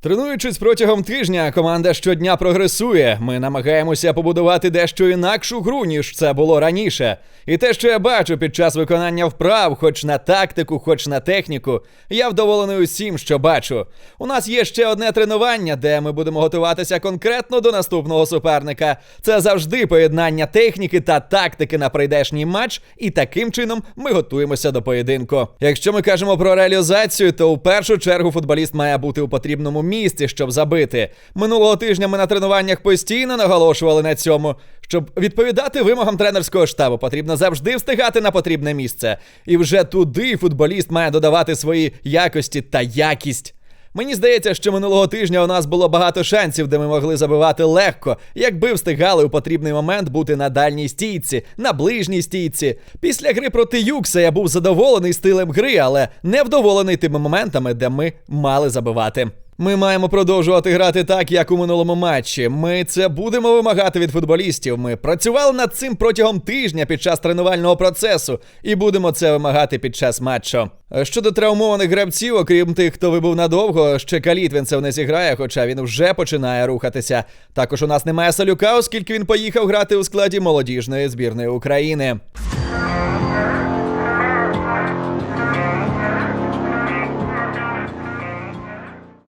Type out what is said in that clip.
Тренуючись протягом тижня, команда щодня прогресує. Ми намагаємося побудувати дещо інакшу гру, ніж це було раніше. І те, що я бачу під час виконання вправ, хоч на тактику, хоч на техніку, я вдоволений усім, що бачу. У нас є ще одне тренування, де ми будемо готуватися конкретно до наступного суперника. Це завжди поєднання техніки та тактики на прийдешній матч, і таким чином ми готуємося до поєдинку. Якщо ми кажемо про реалізацію, то у першу чергу футболіст має бути у потрібному місці, щоб забити. Минулого тижня ми на тренуваннях постійно наголошували на цьому. Щоб відповідати вимогам тренерського штабу, потрібно завжди встигати на потрібне місце. І вже туди футболіст має додавати свої якості та якість. Мені здається, що минулого тижня у нас було багато шансів, де ми могли забивати легко, якби встигали у потрібний момент бути на дальній стійці, на ближній стійці. Після гри проти Юкса я був задоволений стилем гри, але не вдоволений тими моментами, де ми мали забивати. Ми маємо продовжувати грати так, як у минулому матчі. Ми це будемо вимагати від футболістів. Ми працювали над цим протягом тижня під час тренувального процесу і будемо це вимагати під час матчу. Щодо травмованих гравців, окрім тих, хто вибув надовго, ще Калітвінцев не зіграє, хоча він вже починає рухатися. Також у нас немає Салюка, оскільки він поїхав грати у складі молодіжної збірної України.